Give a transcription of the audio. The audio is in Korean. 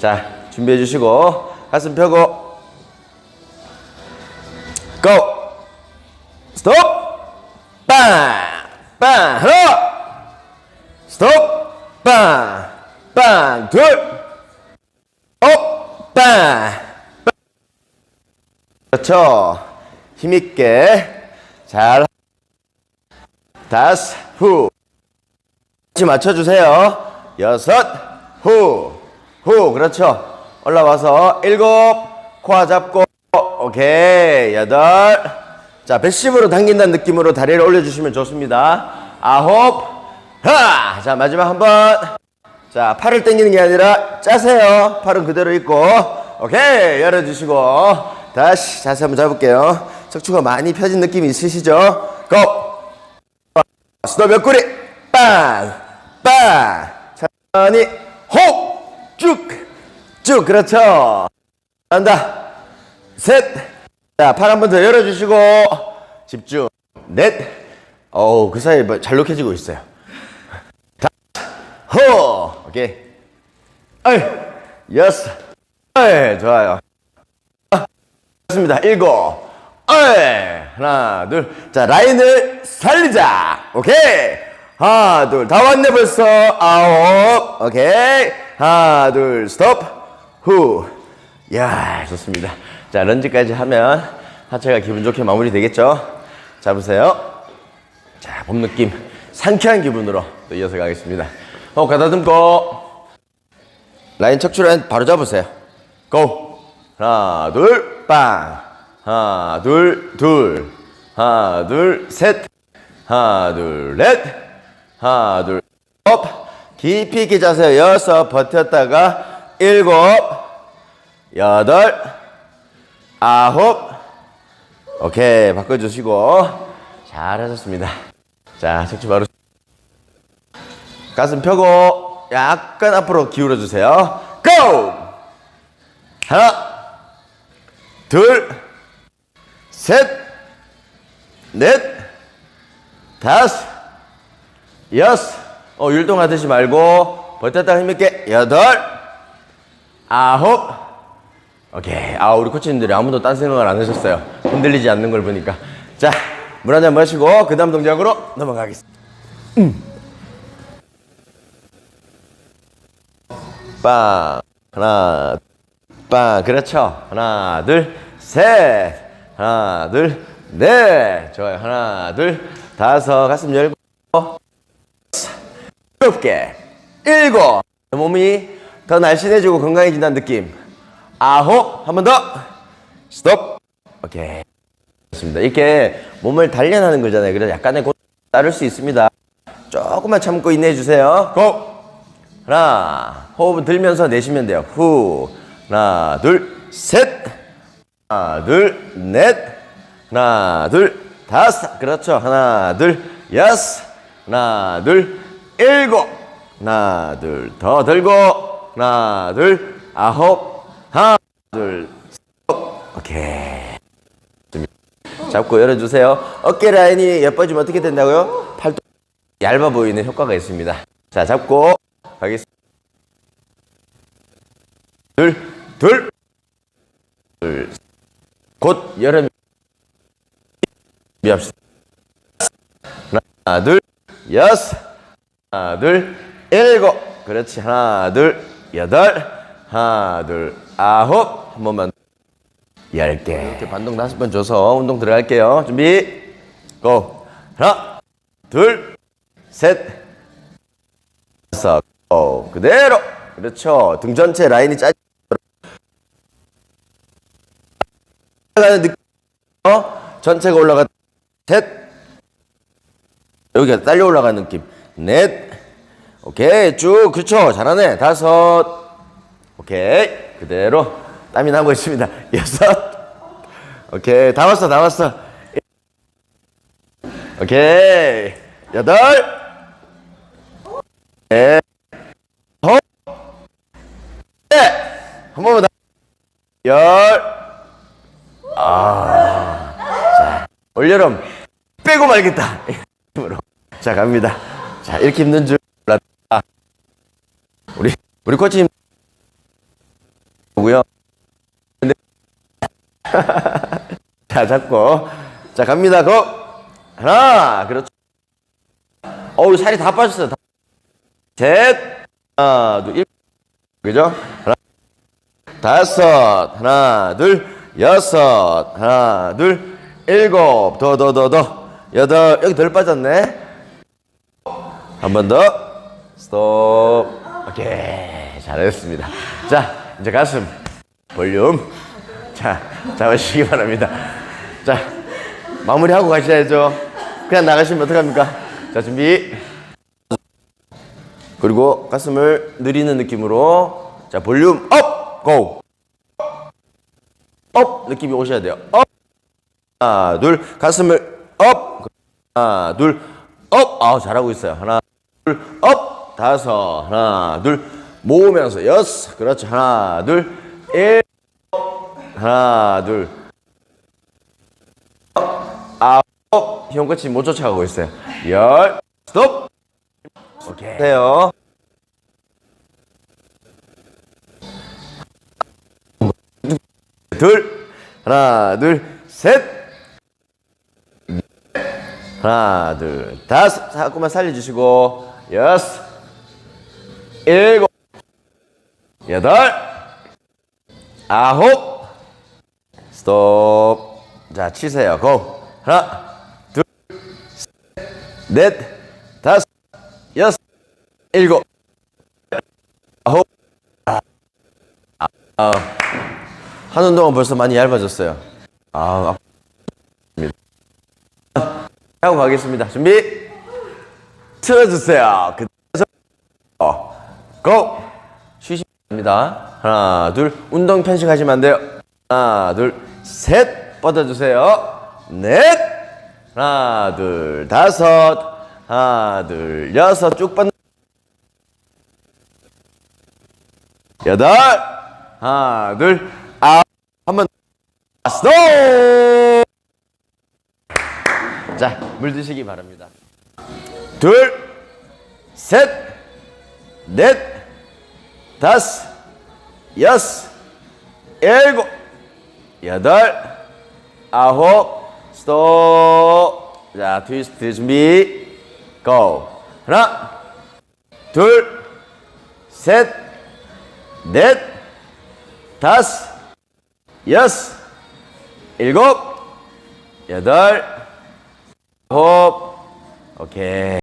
자, 준비해 주시고 가슴 펴고 고! 스톱! 빵! 빵! 하나! 스톱! 빵! 빵! 둘! 업! 빵! 그렇죠. 힘있게 잘 다섯 후 같이 맞춰주세요. 여섯 후 후 그렇죠. 올라와서 일곱 코아 잡고 오케이 여덟 자 배심으로 당긴다는 느낌으로 다리를 올려주시면 좋습니다. 아홉 하 자 마지막 한번 자, 팔을 당기는 게 아니라 짜세요. 팔은 그대로 있고. 오케이. 열어주시고. 다시 자세 한번 잡을게요. 척추가 많이 펴진 느낌이 있으시죠? 고! 스톱 옆구리. 빵! 빵! 천천히. 호! 쭉! 쭉. 그렇죠. 한다. 셋. 자, 팔 한 번 더 열어주시고. 집중. 넷. 어우, 그 사이에 뭐 잘록해지고 있어요. 호 오케이 어이 여섯 어이 좋아요 아, 좋습니다 일곱 어이 하나 둘 자 라인을 살리자 오케이 하나 둘 다 왔네 벌써 아홉 오케이 하나 둘 스톱 후 야 좋습니다 자 런지까지 하면 하체가 기분 좋게 마무리 되겠죠 잡으세요 자, 봄 느낌 상쾌한 기분으로 또 이어서 가겠습니다. 어, 가다듬고 라인 척추 라인 바로 잡으세요. 고! 하나, 둘, 빵! 하나, 둘, 둘. 하나, 둘, 셋. 하나, 둘, 넷. 하나, 둘, 업. 깊이 있게 자세요. 여섯, 버텼다가 일곱, 여덟, 아홉. 오케이, 바꿔주시고. 잘하셨습니다. 자, 척추 바로. 가슴 펴고, 약간 앞으로 기울여 주세요. 고! 하나, 둘, 셋, 넷, 다섯, 여섯. 어, 율동하듯이 말고, 버텼다 힘있게, 여덟, 아홉, 오케이. 아, 우리 코치님들이 아무도 딴 생각을 안 하셨어요. 흔들리지 않는 걸 보니까. 자, 물 한 잔 마시고, 그 다음 동작으로 넘어가겠습니다. 음. 빵. 하나, 빵. 그렇죠. 하나, 둘, 셋. 하나, 둘, 넷. 좋아요. 하나, 둘, 다섯. 가슴 열고. 개. 일곱. 몸이 더 날씬해지고 건강해진다는 느낌. 아홉. 한 번 더. 스톱. 오케이. 좋습니다. 이렇게 몸을 단련하는 거잖아요. 그래서 약간의 고통 따를 수 있습니다. 조금만 참고 인내해 주세요. 고! 하나, 호흡은 들면서 내쉬면 돼요. 후, 하나, 둘, 셋, 하나, 둘, 넷, 하나, 둘, 다섯. 그렇죠. 하나, 둘, 여섯, 하나, 둘, 일곱, 하나, 둘, 더 들고, 하나, 둘, 아홉, 하나, 둘, 셋. 오케이. 잡고 열어주세요. 어깨 라인이 예뻐지면 어떻게 된다고요? 팔도 얇아 보이는 효과가 있습니다. 자, 잡고 가겠습니다. 둘, 둘, 둘. 곧 여름 준비합시다. 하나, 둘, 여섯, 하나, 둘, 일곱. 그렇지. 하나, 둘, 여덟, 하나, 둘, 아홉. 한 번만. 열 개. 이렇게 반동 다섯 번 줘서 운동 들어갈게요. 준비. 고. 하나, 둘, 셋, 다섯. 고. 그대로. 그렇죠. 등 전체 라인이 짧. 올라가는 느낌. 어? 전체가 올라가. 셋. 여기가 딸려 올라가는 느낌. 넷. 오케이. 쭉. 그렇죠. 잘하네. 다섯. 오케이. 그대로 땀이 나고 있습니다. 여섯. 오케이. 다 왔어. 다 왔어. 오케이. 여덟. 네. 어? 네. 한 번만 더. 열. 아. 자. 올여름 빼고 말겠다. 자, 갑니다. 자, 이렇게 힘든 줄 몰랐다. 우리, 우리 코치님 고요. 근데 자 잡고 자 갑니다. 고 하나 그렇죠. 어우 살이 다 빠졌어요. 다. 셋 하나 둘 일. 그죠? 하나 다섯 하나 둘 여섯 하나 둘 일곱 더 더 더 더 여덟 여기 덜 빠졌네. 한 번 더. 스톱. 오케이. 잘했습니다. 자, 이제 가슴. 볼륨. 자, 잡으시기 바랍니다. 자, 마무리하고 가셔야죠. 그냥 나가시면 어떡합니까? 자, 준비. 그리고 가슴을 느리는 느낌으로. 자, 볼륨 업! 고! 업! 느낌이 오셔야 돼요. 업! 하나, 둘. 가슴을 업! 하나, 둘. 업! 아 잘하고 있어요. 하나! 다섯, 하나, 둘. 모으면서 여섯. 그렇죠. 하나, 둘, 일. 하나, 둘. 아홉. 형 끝이 못 쫓아가고 있어요. 열. 스톱. 오케이. 돼요. 둘. 하나, 둘, 셋. 하나, 둘, 다섯. 자꾸만 살려주시고. 여섯. 일곱. 여덟. 아홉. 스톱. 자, 치세요. 고. 하나, 둘, 셋, 넷, 다섯, 여섯, 일곱, 아홉. 아, 아, 하는 동안 벌써 많이 얇아졌어요. 아, 아. 하고 가겠습니다. 준비. 틀어주세요. 고. 쉬시면 됩니다. 하나, 둘. 운동 편식하시면 안 돼요. 하나, 둘, 셋. 뻗어주세요. 넷. 하나, 둘, 다섯. 하나, 둘, 여섯. 쭉 뻗는. 여덟. 하나, 둘, 아홉. 한번 스톱. 자, 물 드시기 바랍니다. 둘, 셋, 넷, 다섯, 여섯, 일곱, 여덟, 아홉, 스톱. 자, 트위스트 준비, 고. 하나, 둘, 셋, 넷, 다섯, 여섯, 일곱, 여덟, 아홉, 오케이.